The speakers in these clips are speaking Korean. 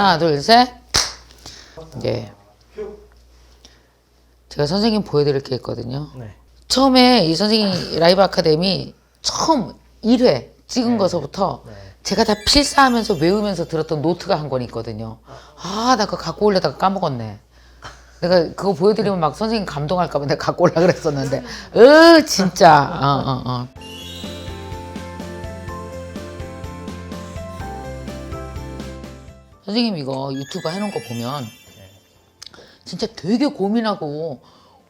하나, 둘, 셋. 예. 제가 선생님 보여드릴 게 있거든요. 네. 처음에 이 선생님 라이브 아카데미 처음 1회 찍은 거서부터 네. 제가 다 필사하면서 외우면서 들었던 노트가 한 권 있거든요. 아, 나 그거 갖고 오려다가 까먹었네. 내가 그거 보여드리면 막 선생님 감동할까봐 내가 갖고 올라 그랬었는데, 으, 진짜. 어, 어, 어. 선생님 이거 유튜브 해놓은 거 보면 진짜 되게 고민하고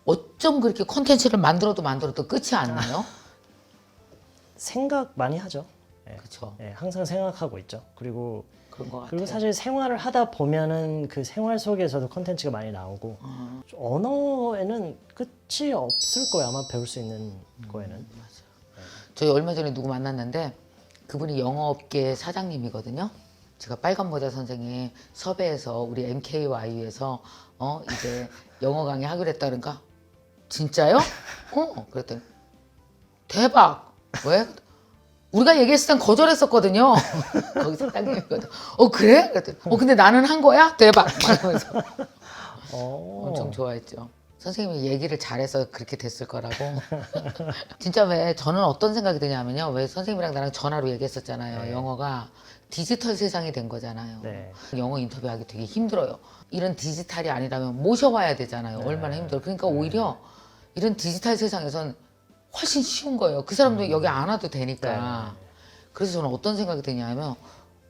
어쩜 그렇게 컨텐츠를 만들어도 만들어도 끝이 안 나요? 생각 많이 하죠. 예. 그렇죠. 예, 항상 생각하고 있죠. 그리고 그런 것 같아요. 그리고 사실 생활을 하다 보면은 그 생활 속에서도 컨텐츠가 많이 나오고 어. 언어에는 끝이 없을 거예요. 아마 배울 수 있는 거에는. 저희 얼마 전에 누구 만났는데 그분이 영어업계 사장님이거든요. 제가 빨간 모자 선생님 섭외해서 우리 MKY에서 어 이제 영어 강의 하기로 했다 그러니까 진짜요? 어 그랬더니 대박 왜? 우리가 얘기했을 땐 거절했었거든요. 거기 사장님이거든. 어 그래? 그랬더니 어 근데 나는 한 거야? 대박 막 이러면서 어. 엄청 좋아했죠. 선생님이 얘기를 잘해서 그렇게 됐을 거라고. 진짜 왜 저는 어떤 생각이 드냐면요. 왜 선생님이랑 나랑 전화로 얘기했었잖아요. 네. 영어가 디지털 세상이 된 거잖아요. 네. 영어 인터뷰하기 되게 힘들어요. 이런 디지털이 아니라면 모셔와야 되잖아요. 네. 얼마나 힘들어. 그러니까 오히려 이런 디지털 세상에선 훨씬 쉬운 거예요. 그 사람도 음. 여기 안 와도 되니까. 네. 그래서 저는 어떤 생각이 드냐면,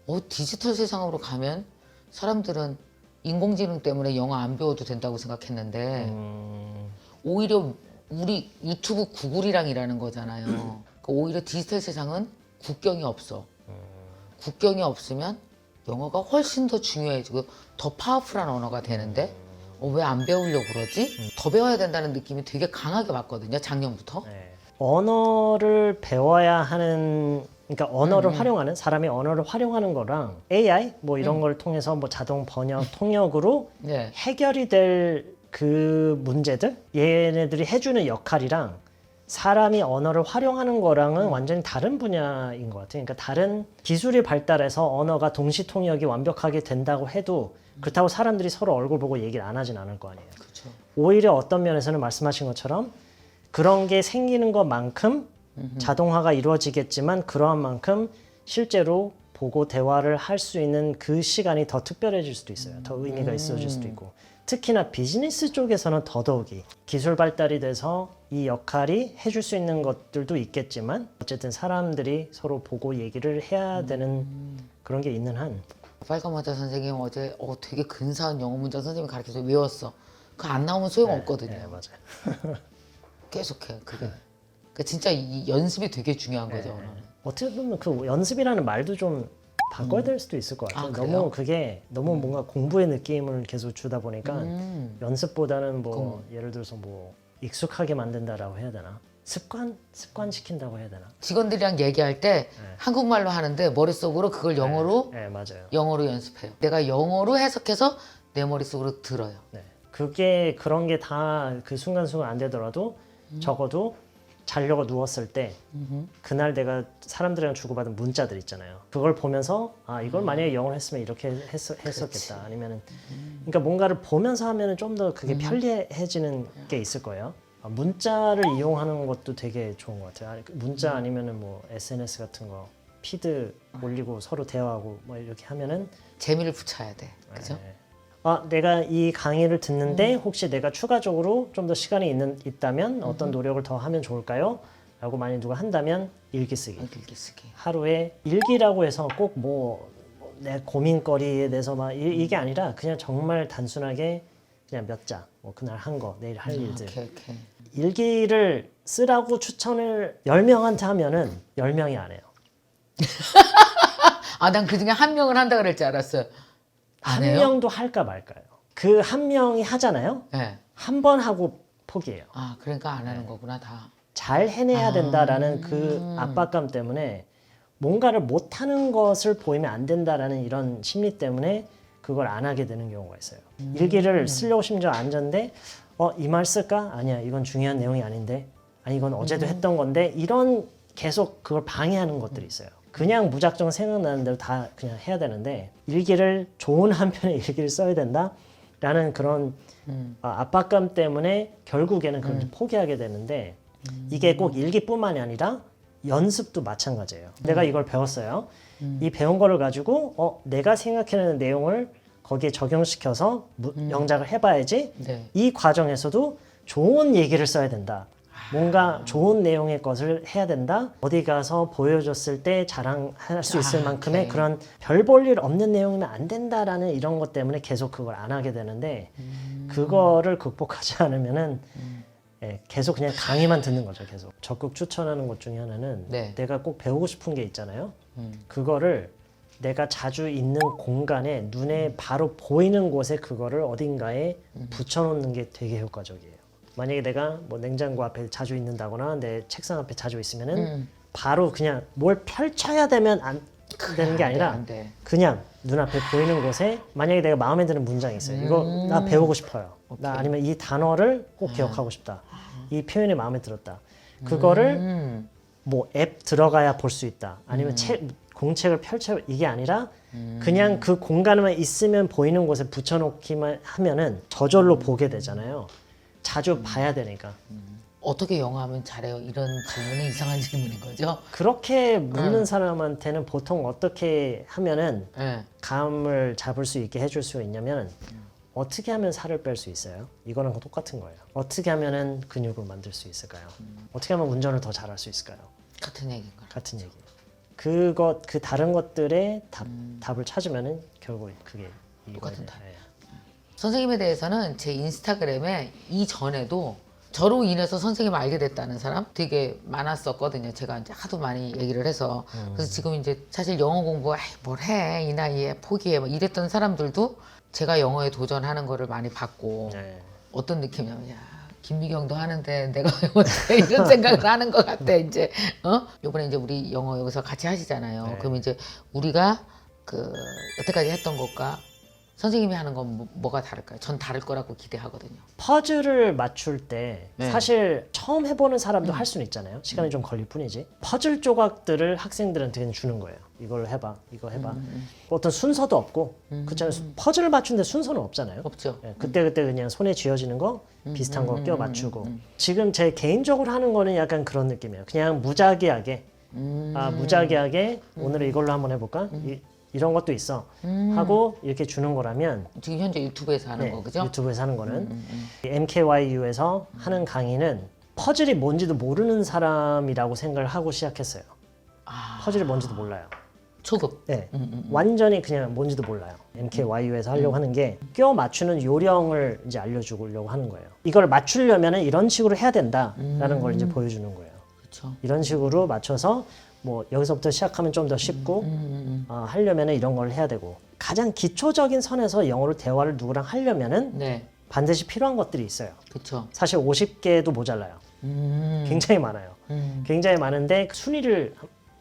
어, 디지털 세상으로 가면 사람들은 인공지능 때문에 영어 안 배워도 된다고 생각했는데, 음, 오히려 우리 유튜브 구글이랑 일하는 거잖아요. 그러니까 오히려 디지털 세상은 국경이 없어. 국경이 없으면 영어가 훨씬 더 중요해지고 더 파워풀한 언어가 되는데 어, 왜 안 배우려고 그러지? 더 배워야 된다는 느낌이 되게 강하게 왔거든요. 작년부터. 네. 언어를 배워야 하는 그러니까 음, 언어를 활용하는 사람이 언어를 활용하는 거랑 AI 뭐 이런 음. 걸 통해서 뭐 자동 번역 통역으로 네. 해결이 될 그 문제들 얘네들이 해주는 역할이랑 사람이 언어를 활용하는 거랑은 음. 완전히 다른 분야인 것 같아요. 그러니까 다른 기술이 발달해서 언어가 동시 통역이 완벽하게 된다고 해도 그렇다고 사람들이 서로 얼굴 보고 얘기를 안 하진 않을 거 아니에요. 그렇죠. 오히려 어떤 면에서는 말씀하신 것처럼 그런 게 생기는 것만큼 자동화가 이루어지겠지만 그러한 만큼 실제로 보고 대화를 할 수 있는 그 시간이 더 특별해질 수도 있어요. 더 의미가 있어질 수도 있고. 특히나 비즈니스 쪽에서는 더더욱이 기술 발달이 돼서 이 역할이 해줄 수 있는 것들도 있겠지만 어쨌든 사람들이 서로 보고 얘기를 해야 되는 그런 게 있는 한 빨간 모자 선생님 어제 어, 되게 근사한 영어 문장 선생님이 가르쳐서 외웠어. 그거 안 나오면 소용 없거든요. 네, 맞아요. 계속해 그게. 그러니까 진짜 이 연습이 되게 중요한 네. 거죠. 언어는. 어떻게 보면 그 연습이라는 말도 좀 바꿔야 될 수도 있을 것 같아요. 아, 그래요? 너무 그게 너무 뭔가 공부의 느낌을 계속 주다 보니까 음. 연습보다는 뭐 예를 들어서 뭐 익숙하게 만든다라고 해야 되나? 습관 습관 시킨다고 해야 되나? 직원들이랑 얘기할 때 한국말로 하는데 머릿속으로 그걸 영어로 네, 맞아요. 영어로 연습해요. 내가 영어로 해석해서 내 머릿속으로 들어요. 네. 그게 그런 게 다 그 순간순간 안 되더라도 음. 적어도 자려고 누웠을 때 그날 내가 사람들이랑 주고받은 문자들 있잖아요. 그걸 보면서 아 이걸 만약에 영어로 했으면 이렇게 했, 했었겠다. 아니면은 그러니까 뭔가를 보면서 하면은 좀 더 그게 편리해지는 게 있을 거예요. 아, 문자를 이용하는 것도 되게 좋은 것 같아요. 아니, 그 문자 아니면은 뭐 SNS 같은 거 피드 올리고 서로 대화하고 뭐 이렇게 하면은 재미를 붙여야 돼. 그죠? 네. 아, 내가 이 강의를 듣는데 혹시 내가 추가적으로 좀 더 시간이 있는, 있다면 어떤 노력을 더 하면 좋을까요? 라고 만약 누가 한다면 일기 쓰기. 읽기 쓰기. 하루에 일기라고 해서 꼭 뭐 내 고민거리에 대해서 막 이, 게 아니라 그냥 정말 단순하게 그냥 몇 자, 뭐 그날 한 거, 내일 할 일들. 오케이 오케이. 일기를 쓰라고 추천을 10명한테 하면은 10명이 안 해요. 아 난 그 중에 한 명은 한다 그럴 줄 알았어요. 안 한 해요? 명도 할까 말까요. 그 한 명이 하잖아요. 네. 한 번 하고 포기해요. 아 그러니까 안 하는 거구나 다. 잘 해내야 된다라는 그 압박감 때문에 뭔가를 못하는 것을 보이면 안 된다라는 이런 심리 때문에 그걸 안 하게 되는 경우가 있어요. 일기를 쓰려고 심지어 앉았는데 어, 이 말 쓸까? 아니야, 이건 중요한 내용이 아닌데. 아니, 이건 어제도 했던 건데. 이런 계속 그걸 방해하는 것들이 있어요. 그냥 무작정 생각나는 대로 다 그냥 해야 되는데 일기를 좋은 한편의 일기를 써야 된다라는 그런 아, 압박감 때문에 결국에는 그걸 포기하게 되는데 이게 꼭 일기뿐만이 아니라 연습도 마찬가지예요. 내가 이걸 배웠어요. 이 배운 거를 가지고 어 내가 생각해내는 내용을 거기에 적용시켜서 무- 영작을 해봐야지. 네. 이 과정에서도 좋은 얘기를 써야 된다. 뭔가 좋은 내용의 것을 해야 된다. 어디 가서 보여줬을 때 자랑할 수 있을 아, 만큼의 오케이. 그런 별 볼 일 없는 내용이면 안 된다라는 이런 것 때문에 계속 그걸 안 하게 되는데 음. 그거를 극복하지 않으면은 예, 계속 그냥 강의만 듣는 거죠. 계속 적극 추천하는 것 중에 하나는 네. 내가 꼭 배우고 싶은 게 있잖아요. 음. 그거를 내가 자주 있는 공간에 눈에 바로 보이는 곳에 그거를 어딘가에 음. 붙여놓는 게 되게 효과적이에요. 만약에 내가 뭐 냉장고 앞에 자주 있는다거나 내 책상 앞에 자주 있으면은 음. 바로 그냥 뭘 펼쳐야 되면 안 되는 게 안 돼, 아니라 안 돼. 그냥 눈앞에 보이는 곳에 만약에 내가 마음에 드는 문장이 있어요. 이거 나 배우고 싶어요. 나 아니면 이 단어를 꼭 기억하고 싶다. 이 표현이 마음에 들었다. 그거를 음. 뭐 앱 들어가야 볼 수 있다. 아니면 책 공책을 펼쳐 이게 아니라 그냥 그 공간에만 있으면 보이는 곳에 붙여놓기만 하면은 저절로 보게 되잖아요. 자주 봐야 되니까. 어떻게 영어하면 잘해요? 이런 질문은 이상한 질문인 거죠? 그렇게 묻는 사람한테는 보통 어떻게 하면은 네. 감을 잡을 수 있게 해줄 수 있냐면 어떻게 하면 살을 뺄 수 있어요? 이거랑 똑같은 거예요. 어떻게 하면은 근육을 만들 수 있을까요? 어떻게 하면 운전을 더 잘할 수 있을까요? 같은 얘기인 거라. 같은 얘기예요. 그것 그 다른 것들의 답, 답을 찾으면은 결국 그게 똑같은 대해- 예. 선생님에 대해서는 제 인스타그램에 이전에도 저로 인해서 선생님을 알게 됐다는 사람 되게 많았었거든요. 제가 이제 하도 많이 얘기를 해서. 그래서 지금 이제 사실 영어 공부, 아이, 뭘 해. 이 나이에 포기해. 뭐 이랬던 사람들도 제가 영어에 도전하는 거를 많이 봤고 네. 어떤 느낌이냐면, 야, 김미경도 하는데 내가 왜 못해? 이런 생각을 하는 것 같아, 이제. 어? 요번에 이제 우리 영어 여기서 같이 하시잖아요. 네. 그럼 이제 우리가 그 여태까지 했던 것과 선생님이 하는 건 뭐, 뭐가 다를까요? 전 다를 거라고 기대하거든요. 퍼즐을 맞출 때 네. 사실 처음 해보는 사람도 할 수는 있잖아요. 시간이 좀 걸릴 뿐이지. 퍼즐 조각들을 학생들한테 그냥 주는 거예요. 이걸 해봐, 이거 해봐. 어떤 순서도 없고, 그렇잖아요. 퍼즐을 맞추는데 순서는 없잖아요. 없죠? 예, 그때 그때 그냥 손에 쥐어지는 거 비슷한 거 껴 맞추고. 지금 제 개인적으로 하는 거는 약간 그런 느낌이에요. 그냥 무작위하게, 음. 아 무작위하게 오늘 이걸로 한번 해볼까? 이, 이런 것도 있어. 하고 이렇게 주는 거라면 지금 현재 유튜브에서 하는 네, 거, 그죠? 음, 유튜브에서 하는 거는 이 MKYU에서 하는 강의는 퍼즐이 뭔지도 모르는 사람이라고 생각을 하고 시작했어요. 아. 퍼즐이 뭔지도 몰라요. 초급. 네, 음, 완전히 그냥 뭔지도 몰라요. MKYU에서 하려고 하는 게 껴 맞추는 요령을 이제 알려주려고 하는 거예요. 이걸 맞추려면 이런 식으로 해야 된다라는 걸 이제 보여주는 거예요. 그렇죠. 이런 식으로 맞춰서 뭐 여기서부터 시작하면 좀 더 쉽고 음, 어, 하려면 이런 걸 해야 되고 가장 기초적인 선에서 영어로 대화를 누구랑 하려면은 네, 반드시 필요한 것들이 있어요. 그렇죠. 사실 50개도 모자라요. 음, 굉장히 많아요. 음, 굉장히 많은데 순위를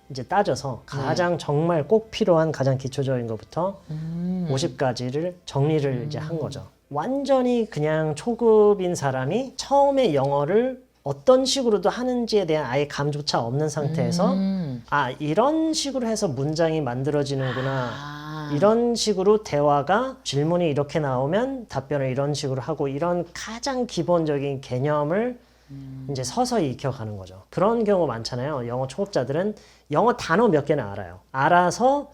이제 따져서 가장 정말 꼭 필요한 가장 기초적인 것부터 음. 50가지를 정리를 이제 한 거죠. 완전히 그냥 초급인 사람이 처음에 영어를 어떤 식으로도 하는지에 대한 아예 감조차 없는 상태에서 음. 아 이런 식으로 해서 문장이 만들어지는구나 아, 이런 식으로 대화가 질문이 이렇게 나오면 답변을 이런 식으로 하고 이런 가장 기본적인 개념을 이제 서서히 익혀가는 거죠. 그런 경우 많잖아요. 영어 초급자들은 영어 단어 몇 개는 알아요. 알아서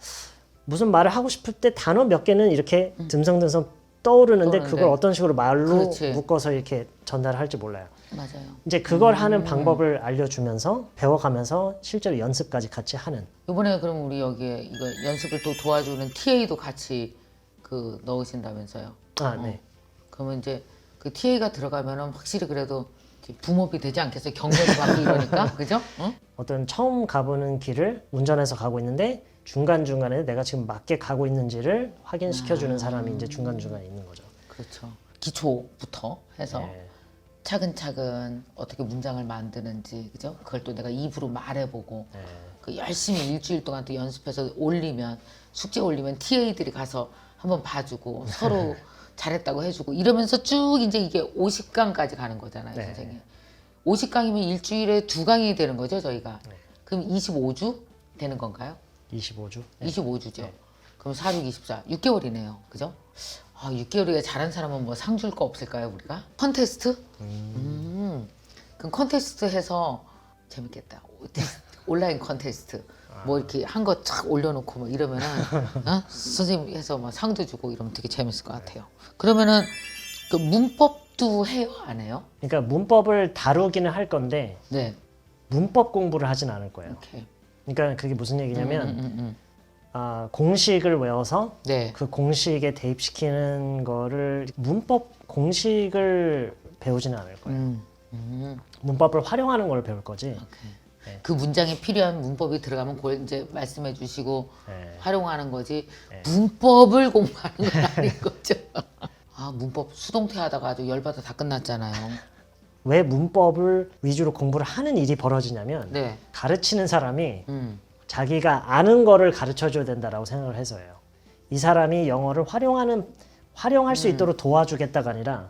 무슨 말을 하고 싶을 때 단어 몇 개는 이렇게 듬성듬성 떠오르는데 떠오르는데. 그걸 어떤 식으로 말로 그렇지. 묶어서 이렇게 전달할지 몰라요. 맞아요. 이제 그걸 하는 방법을 알려주면서 배워가면서 실제로 연습까지 같이 하는 이번에 그럼 우리 여기에 이거 연습을 또 도와주는 TA도 같이 그 넣으신다면서요? 아 네. 그러면 이제 그 TA가 들어가면은 확실히 그래도 붐업이 되지 않겠어요? 경력이 받고 이러니까, 그죠? 응? 어떤 처음 가보는 길을 운전해서 가고 있는데 중간 중간에 내가 지금 맞게 가고 있는지를 확인시켜 주는 사람이 이제 중간 중간에 있는 거죠. 그렇죠. 기초부터 해서 네. 차근차근 어떻게 문장을 만드는지, 그죠? 그걸 또 내가 입으로 말해보고, 네. 그 열심히 일주일 동안 또 연습해서 올리면 숙제 올리면 TA들이 가서 한번 봐주고 서로 잘했다고 해주고 이러면서 쭉 이제 이게 50강까지 가는 거잖아요, 네. 선생님. 50강이면 일주일에 두 강이 되는 거죠, 저희가. 그럼 25주 되는 건가요? 25주. 25주죠. 그럼 4, 6, 24. 6개월이네요. 그죠? 아, 6개월이가 잘한 사람은 뭐 상 줄 거 없을까요, 우리가? 컨테스트? 음. 그럼 컨테스트 해서 재밌겠다. 온라인 컨테스트. 뭐 이렇게 한거쫙 올려놓고 뭐 이러면은 어? 선생님 해서 막 상도 주고 이러면 되게 재밌을 것 같아요. 그러면은 그 문법도 해요, 안 해요? 그러니까 문법을 다루기는 할 건데 네. 문법 공부를 하진 않을 거예요. 오케이. 그러니까 그게 무슨 얘기냐면 음, 음, 음. 아, 공식을 외워서 네. 그 공식에 대입시키는 거를 문법 공식을 배우지는 않을 거예요. 음. 음. 문법을 활용하는 걸 배울 거지. 오케이. 네. 그 문장에 필요한 문법이 들어가면 그걸 이제 말씀해 주시고 네. 활용하는 거지 문법을 공부하는 건 아닌 거죠. 아 문법 수동태 하다가 아주 열받아 다 끝났잖아요. 왜 문법을 위주로 공부를 하는 일이 벌어지냐면 네. 가르치는 사람이 음. 자기가 아는 거를 가르쳐 줘야 된다라고 생각을 해서예요. 이 사람이 영어를 활용하는 활용할 수 있도록 도와주겠다가 아니라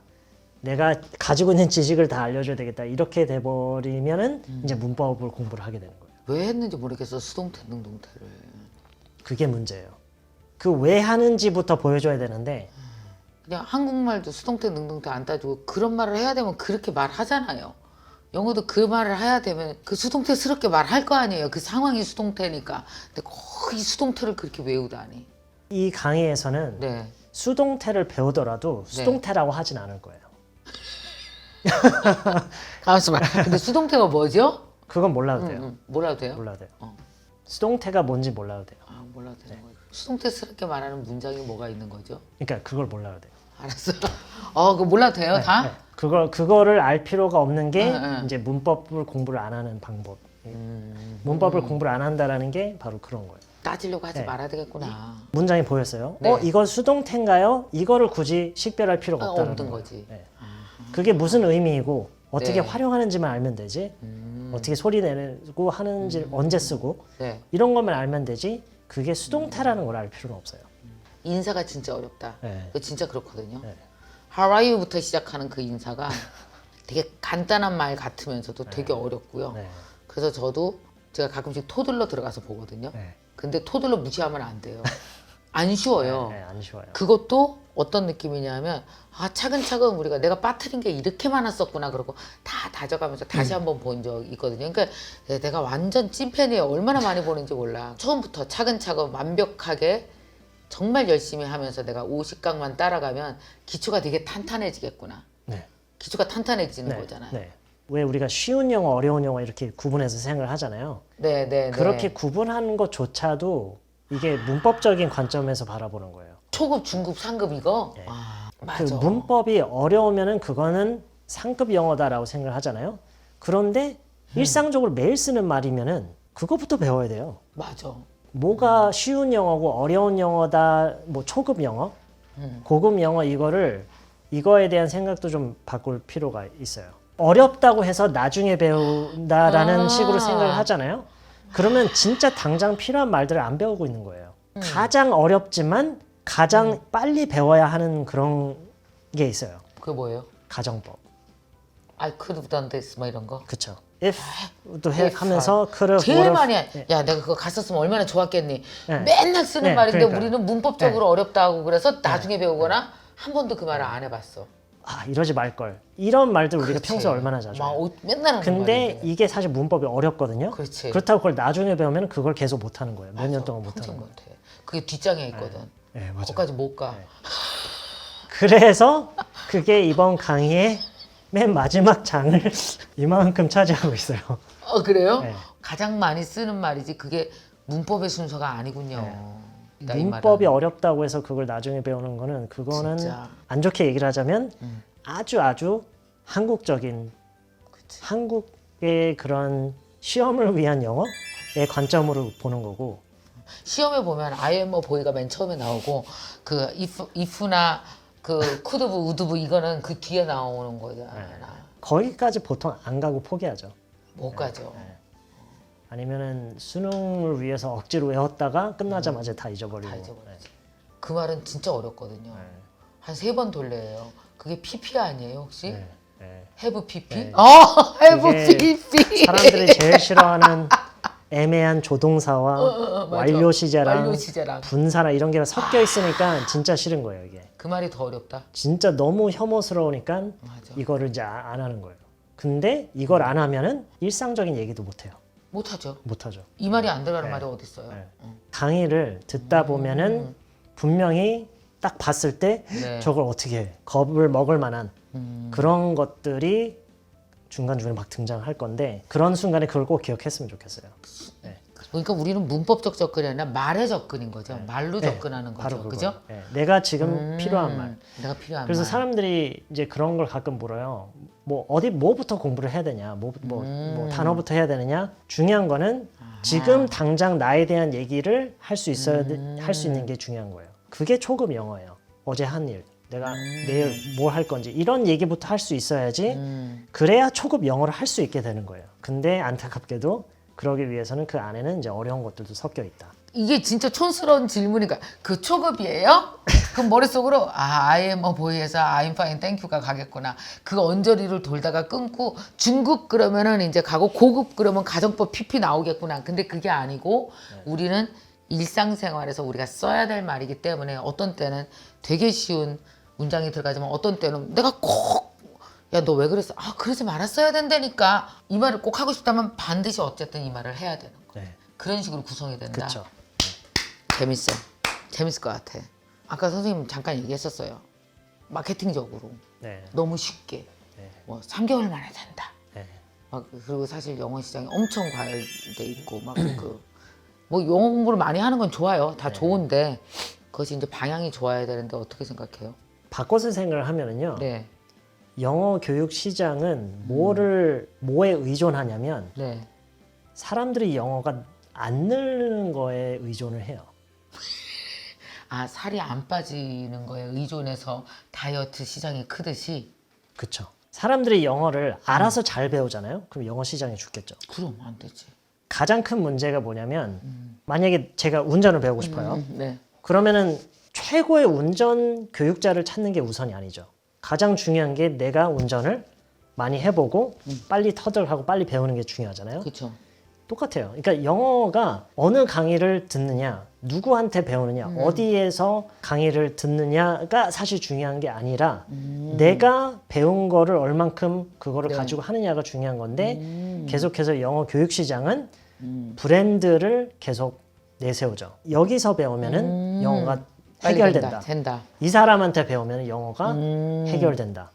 내가 가지고 있는 지식을 다 알려줘야 되겠다 이렇게 돼버리면은 이제 문법을 공부를 하게 되는 거예요. 왜 했는지 모르겠어 수동태 능동태를. 그게 문제예요. 그 왜 하는지부터 보여줘야 되는데 그냥 한국말도 수동태 능동태 안 따지고 그런 말을 해야 되면 그렇게 말하잖아요. 영어도 그 말을 해야 되면 그 수동태스럽게 말할 거 아니에요. 그 상황이 수동태니까. 근데 거의 수동태를 그렇게 외우다니. 이 강의에서는 네. 수동태를 배우더라도 수동태라고 하진 않을 거예요. 가만있어 봐. 근데 수동태가 뭐죠? 그건 몰라도 응, 돼요. 응. 몰라도 돼요? 몰라도 돼요. 어. 수동태가 뭔지 몰라도 돼요. 아 몰라도 되는 거예요. 수동태스럽게 말하는 문장이 뭐가 있는 거죠? 그러니까 그걸 몰라도 돼요. 알았어. 어, 그거 몰라도 돼요, 다? 네. 그걸 그거를 알 필요가 없는 게 네, 네. 이제 문법을 공부를 안 하는 방법. 음, 문법을 공부를 안 한다라는 게 바로 그런 거예요. 따지려고 하지 네. 말아야 되겠구나. 문장이 보였어요. 네. 어, 이건 수동태인가요? 이거를 굳이 식별할 필요가 아, 없다는 없는. 거지. 네. 그게 무슨 의미이고 어떻게 네. 활용하는지만 알면 되지. 음, 어떻게 소리 내고 하는지 언제 쓰고 네. 이런 것만 알면 되지. 그게 수동태라는 걸 알 필요는 없어요. 인사가 진짜 어렵다. 네. 그거 진짜 그렇거든요. 네. How are you부터 시작하는 그 인사가 되게 간단한 말 같으면서도 되게 어렵고요. 네. 그래서 저도 제가 가끔씩 토들러 들어가서 보거든요. 네. 근데 토들러 무시하면 안 돼요. 안 쉬워요. 네, 안 쉬워요. 그것도 어떤 느낌이냐면 아 차근차근 우리가 내가 빠뜨린 게 이렇게 많았었구나 그러고 다 다져가면서 다시 음. 한번 본 적 있거든요. 그러니까 내가 완전 찐팬이에요. 얼마나 많이 보는지 몰라. 처음부터 차근차근 완벽하게 정말 열심히 하면서 내가 50강만 따라가면 기초가 되게 탄탄해지겠구나. 네. 기초가 탄탄해지는 네. 거잖아요. 네. 왜 우리가 쉬운 영어, 어려운 영어 이렇게 구분해서 생각을 하잖아요. 네, 네, 네. 그렇게 구분하는 것조차도 이게 문법적인 관점에서 바라보는 거예요. 초급, 중급, 상급 이거. 아, 그 맞아. 문법이 어려우면은 그거는 상급 영어다라고 생각을 하잖아요. 그런데 음. 일상적으로 매일 쓰는 말이면은 그것부터 배워야 돼요. 맞아. 뭐가 쉬운 영어고 어려운 영어다, 뭐 초급 영어, 음. 고급 영어 이거를 이거에 대한 생각도 좀 바꿀 필요가 있어요. 어렵다고 해서 나중에 배운다라는 아. 식으로 생각을 하잖아요. 그러면 진짜 당장 필요한 말들을 안 배우고 있는 거예요. 음. 가장 어렵지만 가장 빨리 배워야 하는 그런 게 있어요. 그게 뭐예요? 가정법. I could have done this 뭐 이런 거. 그쵸. If도 해, 하면서 could 제일 have, 많이 해. 야 내가 그거 갔었으면 얼마나 좋았겠니 네. 맨날 쓰는 네, 말인데 그러니까요. 우리는 문법적으로 어렵다고 그래서 나중에 배우거나 한 번도 그 말을 안 해봤어 아 이러지 말 걸. 이런 말들 우리가 그렇지. 평소에 얼마나 자주 막 해요. 오- 맨날 하는 근데 말인데. 이게 사실 문법이 어렵거든요. 그렇지. 그렇다고 그걸 나중에 배우면 그걸 계속 못 하는 거예요. 몇 년 동안 못 평생 하는 거예요. 못해 그게 뒷장에 있거든 네, 맞아요. 거기까지 못 가 그래서 그게 이번 강의의 맨 마지막 장을 이만큼 차지하고 있어요. 어 그래요? 네. 가장 많이 쓰는 말이지 그게 문법의 순서가 아니군요 네. 문법이. 어렵다고 해서 그걸 나중에 배우는 거는 그거는 진짜. 안 좋게 얘기를 하자면 음. 아주 아주 한국적인 그치. 한국의 그런 시험을 위한 영어의 관점으로 보는 거고 시험에 보면 I am a boy가 맨 처음에 나오고 그 if, if나 그 would have 이거는 그 뒤에 나오는 거잖아 거기까지 보통 안 가고 포기하죠. 못 가죠 아니면은 수능을 위해서 억지로 외웠다가 끝나자마자 다 잊어버리고. 다 잊어버리지. 그 말은 진짜 어렵거든요. 네. 한세 번 돌려요. 그게 PP 아니에요 혹시? 네, 네. have PP? 네. 어, 그게 PP. 사람들이 제일 싫어하는 애매한 조동사와 어, 맞아. 완료 시제랑 완료 시제랑. 분사랑 이런 게 섞여 있으니까 진짜 싫은 거예요 이게. 그 말이 더 어렵다. 진짜 너무 혐오스러우니까 맞아. 이거를 이제 아- 안 하는 거예요. 근데 이걸 안 하면은 일상적인 얘기도 못 해요. 못하죠. 못 하죠. 이 말이 안 들어가는 말이 어디 있어요? 네. 어. 강의를 듣다 보면은 분명히 딱 봤을 때 네. 저걸 어떻게 해? 겁을 먹을 만한 음. 그런 것들이 중간중간에 막 등장할 건데 그런 순간에 그걸 꼭 기억했으면 좋겠어요. 그러니까 우리는 문법적 접근이 아니라 말의 접근인 거죠. 말로 네, 접근하는 바로 거죠. 그거예요. 그죠? 네, 내가 지금 음, 필요한 말. 내가 필요한 그래서 말. 사람들이 이제 그런 걸 가끔 물어요. 뭐 어디 뭐부터 공부를 해야 되냐, 뭐, 뭐, 음. 뭐 단어부터 해야 되느냐. 중요한 거는 지금 당장 나에 대한 얘기를 할 수 있어야 음. 할수 있는 게 중요한 거예요. 그게 초급 영어예요. 어제 한 일, 내가 내일 뭘 할 건지 이런 얘기부터 할 수 있어야지. 음. 그래야 초급 영어를 할 수 있게 되는 거예요. 근데 안타깝게도 그러기 위해서는 그 안에는 이제 어려운 것들도 섞여 있다. 이게 진짜 촌스러운 질문이니까 그 초급이에요? 그럼 머릿속으로 아 I am a boy에서 I'm fine thank you가 가겠구나 그 언저리를 돌다가 끊고 중급 그러면은 이제 가고 고급 그러면 가정법 PP 나오겠구나 근데 그게 아니고 우리는 일상생활에서 우리가 써야 될 말이기 때문에 어떤 때는 되게 쉬운 문장이 들어가지만 어떤 때는 내가 꼭 야 너 왜 그랬어? 아 그러지 말았어야 된다니까 이 말을 꼭 하고 싶다면 반드시 어쨌든 이 말을 해야 되는 거야 네, 그런 식으로 구성이 된다 그렇죠. 재밌어. 재밌을 것 같아. 아까 선생님 잠깐 얘기했었어요. 마케팅적으로 네, 너무 쉽게 네. 뭐 3개월 만에 된다. 네. 막 그리고 사실 영어 시장이 엄청 과열돼 있고 막 그 뭐 영어 공부를 많이 하는 건 좋아요. 네. 다 좋은데 그것이 이제 방향이 좋아야 되는데 어떻게 생각해요? 바꿔서 생각을 하면은요. 네, 영어 교육 시장은 뭐를 뭐에 의존하냐면 네. 사람들이 영어가 안 늘는 거에 의존을 해요. 아 살이 안 빠지는 거에 의존해서 다이어트 시장이 크듯이 그렇죠. 사람들이 영어를 알아서 잘 배우잖아요. 그럼 영어 시장이 죽겠죠. 그럼 안 되지. 가장 큰 문제가 뭐냐면 만약에 제가 운전을 배우고 싶어요. 음, 네. 그러면은 최고의 운전 교육자를 찾는 게 우선이 아니죠. 가장 중요한 게 내가 운전을 많이 해보고 빨리 터득하고 빨리 배우는 게 중요하잖아요. 그렇죠. 똑같아요. 그러니까 영어가 어느 강의를 듣느냐, 누구한테 배우느냐, 어디에서 강의를 듣느냐가 사실 중요한 게 아니라 내가 배운 거를 얼만큼 그거를 네. 가지고 하느냐가 중요한 건데 음. 계속해서 영어 교육 시장은 음. 브랜드를 계속 내세우죠. 여기서 배우면은 영어가 음. 빨리 해결된다. 된다. 된다. 이 사람한테 배우면 영어가 음. 해결된다.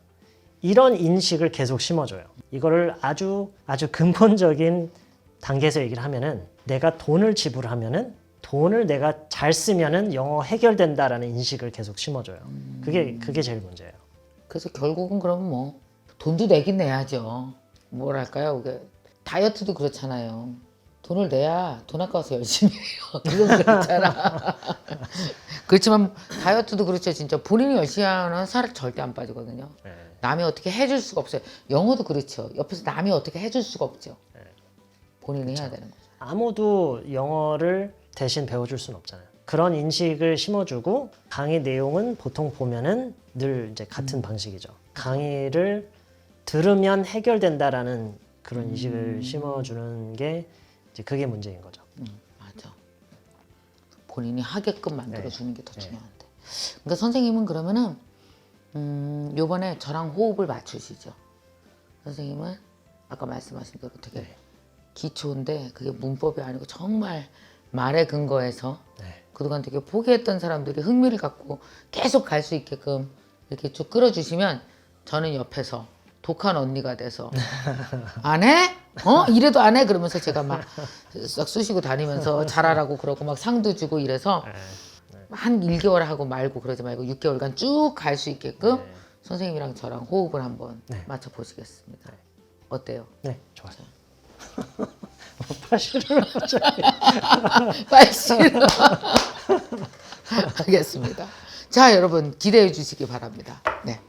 이런 인식을 계속 심어줘요. 이거를 아주 아주 근본적인 단계에서 얘기를 하면은 내가 돈을 지불하면은 돈을 내가 잘 쓰면은 영어 해결된다라는 인식을 계속 심어줘요. 그게 그게 제일 문제예요. 그래서 결국은 그러면 뭐 돈도 내긴 내야죠. 뭐랄까요? 이게 다이어트도 그렇잖아요. 돈을 내야 돈 아까워서 열심히 해요. 그건 그렇잖아. 그렇지만 다이어트도 그렇죠. 진짜 본인이 열심히 하면 살 절대 안 빠지거든요. 남이 어떻게 해줄 수가 없어요. 영어도 그렇죠. 옆에서 남이 어떻게 해줄 수가 없죠. 본인이 해야 되는 거죠. 아무도 영어를 대신 배워줄 수는 없잖아요. 그런 인식을 심어주고 강의 내용은 보통 보면은 늘 이제 같은 방식이죠. 강의를 들으면 해결된다라는 그런 인식을 심어주는 게 이제 그게 문제인 거죠. 음, 맞아. 본인이 하게끔 만들어 주는 게더 중요한데. 그러니까 선생님은 그러면은 음, 요번에 저랑 호흡을 맞추시죠. 선생님은 아까 말씀하신 대로 되게 기초인데 그게 문법이 아니고 정말 말에 근거해서 네. 그동안 되게 포기했던 사람들이 흥미를 갖고 계속 갈 수 있게끔 이렇게 쭉 끌어주시면 저는 옆에서 독한 언니가 돼서 안 해? 어? 이래도 안 해? 그러면서 제가 막 싹 쑤시고 다니면서 잘하라고 그러고 막 상도 주고 이래서 한 1개월 하고 말고 그러지 말고 6개월간 쭉 갈 수 있게끔 네. 선생님이랑 저랑 호흡을 한번 네. 맞춰 보시겠습니다. 어때요? 네, 좋아요. 빨리 싫어. 알겠습니다. 자, 여러분 기대해 주시기 바랍니다. 네.